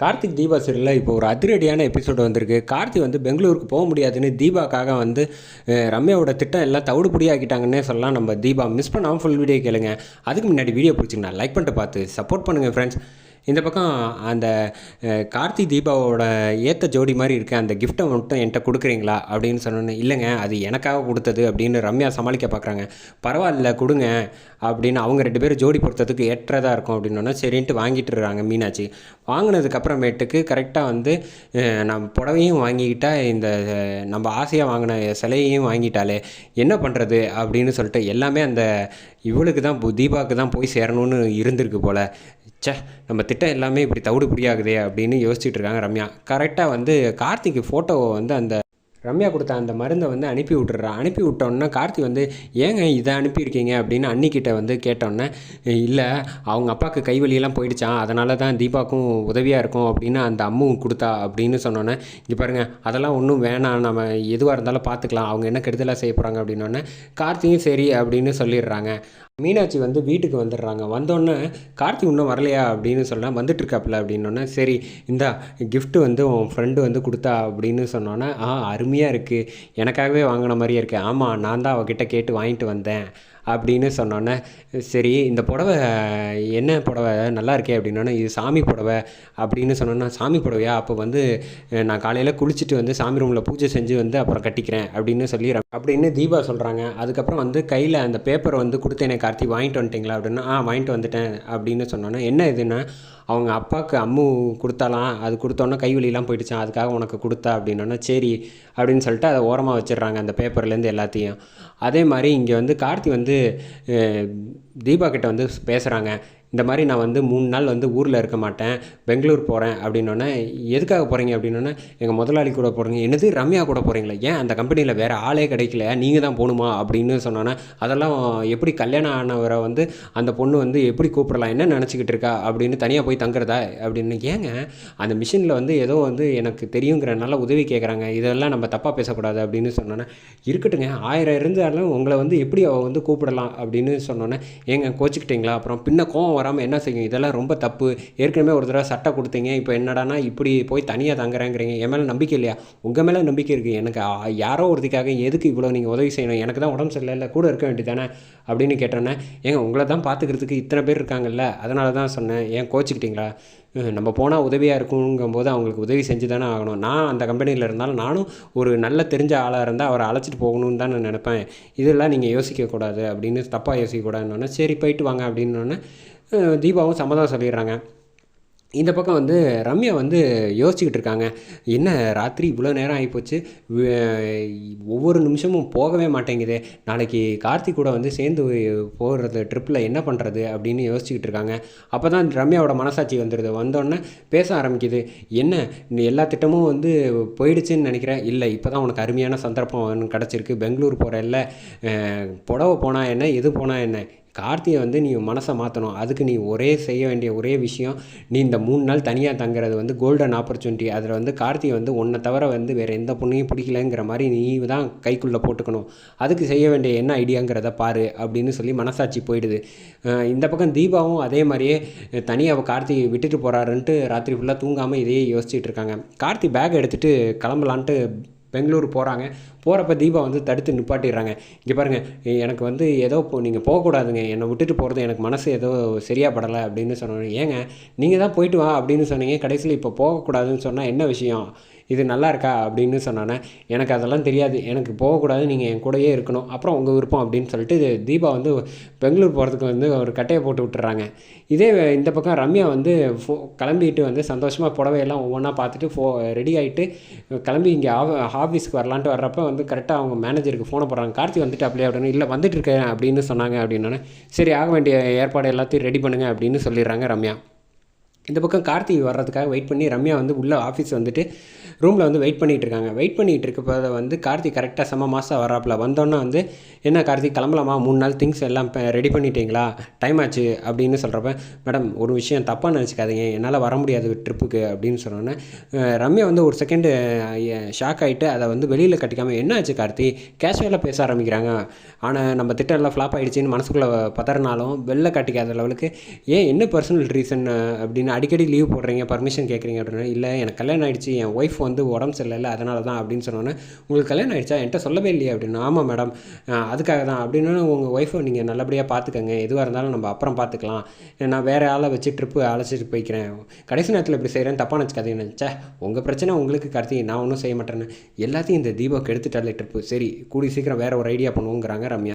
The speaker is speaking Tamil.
கார்த்திக் தீபா சீரியலில் இப்போ ஒரு அதிரடியான எபிசோடு வந்திருக்கு. கார்த்தி வந்து பெங்களூருக்கு போக முடியாதுன்னு தீபாக்காக வந்து ரம்யாவோட திட்டம் எல்லாம் தவிடு ஆக்கிட்டாங்கன்னே சொல்லலாம். நம்ம தீபா மிஸ் பண்ணாமல் ஃபுல் வீடியோ கேளுங்க. அதுக்கு முன்னாடி வீடியோ பிடிச்சிங்கன்னா லைக் பண்ணிட்டு பார்த்து சப்போர்ட் பண்ணுங்கள் ஃப்ரெண்ட்ஸ் இந்த பக்கம் அந்த கார்த்தி தீபாவோட ஏற்ற ஜோடி மாதிரி இருக்க அந்த கிஃப்ட்டை மட்டும் என்கிட்ட கொடுக்குறீங்களா அப்படின்னு சொன்னோன்னே இல்லைங்க அது எனக்காக கொடுத்தது அப்படின்னு ரம்யா சமாளிக்க பார்க்குறாங்க. பரவாயில்ல கொடுங்க அப்படின்னு அவங்க ரெண்டு பேரும் ஜோடி பொறுத்ததுக்கு ஏற்றதாக இருக்கும் அப்படின்னோன்னா சரின்ட்டு வாங்கிட்டு மீனாட்சி. வாங்கினதுக்கப்புறமேட்டுக்கு கரெக்டாக வந்து நம்ம புடவையும் வாங்கிக்கிட்டா இந்த நம்ம ஆசையாக வாங்கின சிலையையும் வாங்கிட்டாலே என்ன பண்ணுறது அப்படின்னு சொல்லிட்டு எல்லாமே அந்த இவளுக்கு தான் பு- தீபாவுக்கு தான் போய் சேரணும்னு இருந்திருக்கு போல். ச்சே நம்ம திட்டம் எல்லாமே இப்படி தவிடு புடியாகுதே அப்படின்னு யோசிச்சுட்டு இருக்காங்க ரம்யா. கரெக்டாக வந்து கார்த்திக்கு ஃபோட்டோவை வந்து அந்த ரம்யா கொடுத்த அந்த மருந்தை வந்து அனுப்பி விட்டுறா அனுப்பி விட்டோன்னே கார்த்தி வந்து ஏங்க இதை அனுப்பியிருக்கீங்க? அப்படின்னு அன்னிக்கிட்ட வந்து கேட்டோன்னே இல்லை அவங்க அப்பாவுக்கு கைவலியெல்லாம் போயிடுச்சான் அதனால தான் தீபாவுக்கும் உதவியாக இருக்கும் அப்படின்னு அந்த அம்முவும் கொடுத்தா அப்படின்னு சொன்னோன்னே இங்கே பாருங்கள் அதெல்லாம் ஒன்றும் வேணாம். நம்ம எதுவாக இருந்தாலும் பார்த்துக்கலாம். அவங்க என்ன கெடுதலாக செய்ய போகிறாங்க அப்படின்னோடனே கார்த்தியும் சரி அப்படின்னு சொல்லிடுறாங்க. மீனாட்சி வந்து வீட்டுக்கு வந்துடுறாங்க. வந்தோடனே கார்த்தி இன்னும் வரலையா? அப்படின்னு சொன்னால் வந்துட்டுருக்காப்புல அப்படின்னோடனே சரி இந்தா கிஃப்ட்டு வந்து உன் ஃப்ரெண்டு வந்து கொடுத்தா அப்படின்னு சொன்னோன்னே ஆ அருமையாக இருக்குது எனக்காகவே வாங்கின மாதிரியே இருக்கு. ஆமாம் நான் தான் அவகிட்ட கேட்டு வாங்கிட்டு வந்தேன். அப்படின்னு சொன்னோன்னே சரி இந்த புடவை என்ன புடவை? நல்லா இருக்கே அப்படின்னோடனே இது சாமி புடவை அப்படின்னு சொன்னோன்னா சாமி புடவையா? அப்போ வந்து நான் காலையில் குளிச்சுட்டு வந்து சாமி ரூமில் பூஜை செஞ்சு வந்து அப்புறம் கட்டிக்கிறேன் அப்படின்னு சொல்லி அப்படின்னு தீபா சொல்கிறாங்க அதுக்கப்புறம் வந்து கையில் அந்த பேப்பரை வந்து கொடுத்தேனே கார்த்தி வாங்கிட்டு வந்துட்டீங்களா? அப்படின்னா ஆ வாங்கிட்டு வந்துட்டேன் அப்படின்னு சொன்னோன்னே என்ன இதுன்னா அவங்க அப்பாவுக்கு அம்மு கொடுத்தாலாம் அது கொடுத்தோன்னே கைவலிலாம் போயிடுச்சான் அதுக்காக உனக்கு கொடுத்தா அப்படின்னோன்னா சரி அப்படின்னு சொல்லிட்டு அதை ஓரமாக வச்சிடுறாங்க அந்த பேப்பர்லேருந்து எல்லாத்தையும். அதே மாதிரி இங்கே வந்து கார்த்தி வந்து தீபா கிட்ட வந்து பேசுகிறாங்க இந்த மாதிரி நான் வந்து மூணு நாள் வந்து ஊரில் இருக்க மாட்டேன் பெங்களூர் போகிறேன் அப்படின்னோடனே எதுக்காக போகிறீங்க அப்படின்னோடனே எங்கள் முதலாளி கூட போகிறீங்க என்னது ரம்யா கூட போகிறீங்களா ஏன் அந்த கம்பெனியில் வேறு ஆளே கிடைக்கல நீங்கள் தான் போகணுமா அப்படின்னு சொன்னோன்னே அதெல்லாம் எப்படி கல்யாணம் ஆனவரை வந்து அந்த பொண்ணு வந்து எப்படி கூப்பிடலாம் என்ன நினச்சிக்கிட்டு இருக்கா? அப்படின்னு தனியாக போய் தங்குறதா அப்படின்னு. ஏங்க அந்த மிஷினில் வந்து ஏதோ வந்து எனக்கு தெரியுங்கிறனால உதவி கேட்குறாங்க இதெல்லாம் நம்ம தப்பாக பேசக்கூடாது அப்படின்னு சொன்னோன்னே இருக்கட்டுங்க ஆயிரம் இருந்தாலும் உங்களை வந்து எப்படி அவள் வந்து கூப்பிடலாம்? அப்படின்னு சொன்னோன்னே ஏங்க கோச்சிக்கிட்டீங்களா? அப்புறம் பின்ன கோவம் வராமல் என்ன செய்யும்? இதெல்லாம் ரொம்ப தப்பு. ஏற்கனவே ஒரு தடவை சட்டை கொடுத்தீங்க. இப்போ என்னடானா இப்படி போய் தனியாக தங்குறேங்கிறீங்க. என் மேலே நம்பிக்கை இல்லையா? உங்கள் மேலே நம்பிக்கை இருக்குது எனக்கு யாரோ ஒருத்திக்காக எதுக்கு இவ்வளோ நீங்கள் உதவி செய்யணும்? எனக்கு தான் உடம்பு சரியில்லை. கூட இருக்க வேண்டியதானே அப்படின்னு கேட்டோன்னே ஏங்க உங்களை தான் பார்த்துக்கிறதுக்கு இத்தனை பேர் இருக்காங்கல்ல? அதனால தான் சொன்னேன். ஏன் கோச்சிக்கிட்டீங்களா? நம்ம போனால் உதவியாக இருக்குங்கும்போது அவங்களுக்கு உதவி செஞ்சு தானே ஆகணும். நான் அந்த கம்பெனியில் இருந்தாலும் நானும் ஒரு நல்ல தெரிஞ்ச ஆளாக இருந்தால் அவரை அழைச்சிட்டு போகணும்னு தான் நான் நினப்பேன். இதெல்லாம் நீங்கள் யோசிக்கக்கூடாது அப்படின்னு தப்பாக யோசிக்கக்கூடாதுன்னு சரி போயிட்டு வாங்க அப்படின்னோடனே தீபாவும் சம்மதம் சொல்லிடுறாங்க. இந்த பக்கம் வந்து ரம்யா வந்து யோசிச்சுக்கிட்டு இருக்காங்க என்ன ராத்திரி இவ்வளோ நேரம் ஆகிப்போச்சு? ஒவ்வொரு நிமிஷமும் போகவே மாட்டேங்குது. நாளைக்கு கார்த்திக் கூட வந்து சேர்ந்து போகிறது ட்ரிப்பில் என்ன பண்ணுறது அப்படின்னு யோசிச்சுக்கிட்டு இருக்காங்க அப்போ தான் ரம்யாவோட மனசாட்சி வந்துடுது வந்தோடனே பேச ஆரம்பிக்குது. என்ன எல்லா திட்டமும் வந்து போயிடுச்சுன்னு நினைக்கிறேன்? இல்லை இப்போ தான் உனக்கு அருமையான சந்தர்ப்பம் கிடச்சிருக்கு. பெங்களூர் போகிற இல்லை. புடவை போனால் என்ன எது போனால் என்ன? கார்த்தியை வந்து நீ மனசை மாற்றணும் அதுக்கு நீ ஒரே செய்ய வேண்டிய ஒரே விஷயம் நீ இந்த மூணு நாள் தனியாக தங்குறது வந்து கோல்டன் ஆப்பர்ச்சுனிட்டி அதில் வந்து கார்த்தியை வந்து உன்னை தவிர வந்து வேறு எந்த பொண்ணையும் பிடிக்கலங்கிற மாதிரி நீ தான் கைக்குள்ளே போட்டுக்கணும். அதுக்கு செய்ய வேண்டிய என்ன ஐடியாங்கிறத பாரு அப்படின்னு சொல்லி மனசாட்சி போயிடுது. இந்த பக்கம் தீபாவும் அதே மாதிரியே தனியாக கார்த்தியை விட்டுட்டு போகிறாருன்ட்டு ராத்திரி ஃபுல்லாக தூங்காமல் இதையே யோசிச்சுட்டு இருக்காங்க. கார்த்தி பேக் எடுத்துகிட்டு கிளம்பலான்ட்டு பெங்களூர் போகிறாங்க போகிறப்ப தீபா வந்து தடுத்து நிப்பாட்டிடுறாங்க. இங்கே பாருங்கள் எனக்கு வந்து ஏதோ இப்போ நீங்கள் போகக்கூடாதுங்க. என்னை விட்டுட்டு போகிறது எனக்கு மனசு ஏதோ சரியாக படலை அப்படின்னு சொன்னாங்க ஏங்க நீங்கள் தான் போயிட்டு வா அப்படின்னு சொன்னீங்க. கடைசியில் இப்போ போகக்கூடாதுன்னு சொன்னால் என்ன விஷயம்? இது நல்லா இருக்கா அப்படின்னு சொன்னானே எனக்கு அதெல்லாம் தெரியாது. எனக்கு போகக்கூடாது. நீங்கள் என் கூடயே இருக்கணும். அப்புறம் உங்கள் விருப்பம் அப்படின்னு சொல்லிட்டு இது தீபா வந்து பெங்களூர் போகிறதுக்கு வந்து ஒரு கட்டையை போட்டு விட்டுறாங்க. இதே இந்த பக்கம் ரம்யா வந்து ஃபோ கிளம்பிட்டு வந்து சந்தோஷமாக புடவையெல்லாம் ஒவ்வொன்றா பார்த்துட்டு ஃபோ ரெடி ஆகிட்டு கிளம்பி இங்கே ஆஃபீஸ்க்கு வரலான்ட்டு வர்றப்ப வந்து கரெக்டாக அவங்க மேனேஜருக்கு ஃபோனை போடுறாங்க. கார்த்தி வந்துட்டு அப்படியே அப்படின்னு இல்லை வந்துட்டு இருக்கேன் அப்படின்னு சொன்னாங்க அப்படின்னோடனே சரி ஆக வேண்டிய ஏற்பாடு எல்லாத்தையும் ரெடி பண்ணுங்க அப்படின்னு சொல்லிடுறாங்க ரம்யா. இந்த பக்கம் கார்த்தி வர்றதுக்காக வெயிட் பண்ணி ரம்யா வந்து உள்ளே ஆஃபீஸ் வந்துட்டு ரூமில் வந்து வெயிட் பண்ணிகிட்டு இருக்காங்க. வெயிட் பண்ணிகிட்டு இருக்கப்போ வந்து கார்த்திக் கரெக்டாக செம்ம மாதம் வராப்புல வந்தோன்னே வந்து என்ன கார்த்திக் கிளம்பலாமா? மூணு நாள் திங்ஸ் எல்லாம் ரெடி பண்ணிட்டீங்களா? டைம் ஆச்சு அப்படின்னு சொல்கிறப்ப மேடம் ஒரு விஷயம் தப்பாக நினச்சிக்காதீங்க. என்னால் வர முடியாது ட்ரிப்புக்கு அப்படின்னு சொன்னோன்னே ரம்யா வந்து ஒரு செகண்டு ஷாக் ஆகிட்டு அதை வந்து வெளியில் கட்டிக்காமல் என்ன ஆச்சு கார்த்தி கேஷுவலாக பேச ஆரம்பிக்கிறாங்க. ஆனால் நம்ம திட்டம் எல்லாம் ஃப்ளாப் ஆகிடுச்சின்னு மனசுக்குள்ளே பதறினாலும் வெளில கட்டிக்காத லெவலுக்கு ஏன்? என்ன பர்சனல் ரீசன் அப்படின்னு அடிக்கடி லீவ் போடுறீங்க பர்மிஷன் கேட்குறீங்க அப்படின்னா இல்லை எனக்கு கல்யாணம் ஆகிடுச்சு என் ஒய்ஃப் வந்து உடம்பு சரியில்லை அதனால தான் அப்படின்னு சொன்னோன்னே உங்களுக்கு கல்யாணம் ஆயிடுச்சா? என்கிட்ட சொல்லவே இல்லையே அப்படின்னு ஆமாம் மேடம் அதுக்காக தான் அப்படின்னு உங்கள் ஒய்ஃபை நீங்கள் நல்லபடியாக பார்த்துக்கங்க. எதுவாக இருந்தாலும் நம்ம அப்புறம் பார்த்துக்கலாம். நான் வேறு ஆளை வச்சு ட்ரிப்பு அழைச்சிட்டு போய்க்கிறேன். கடைசி நேரத்தில் இப்படி செய்கிறேன் தப்பாக நினச்சிக்காதீங்க நினச்சா உங்கள் பிரச்சனை உங்களுக்கு கடத்தி நான் ஒன்றும் செய்ய மாட்டேன்னு. எல்லாத்தையும் இந்த தீபம் எடுத்துட்டாலே ட்ரிப்பு சரி கூடி சீக்கிரம் வேறு ஒரு ஐடியா பண்ணுவோங்கிறாங்க ரம்யா.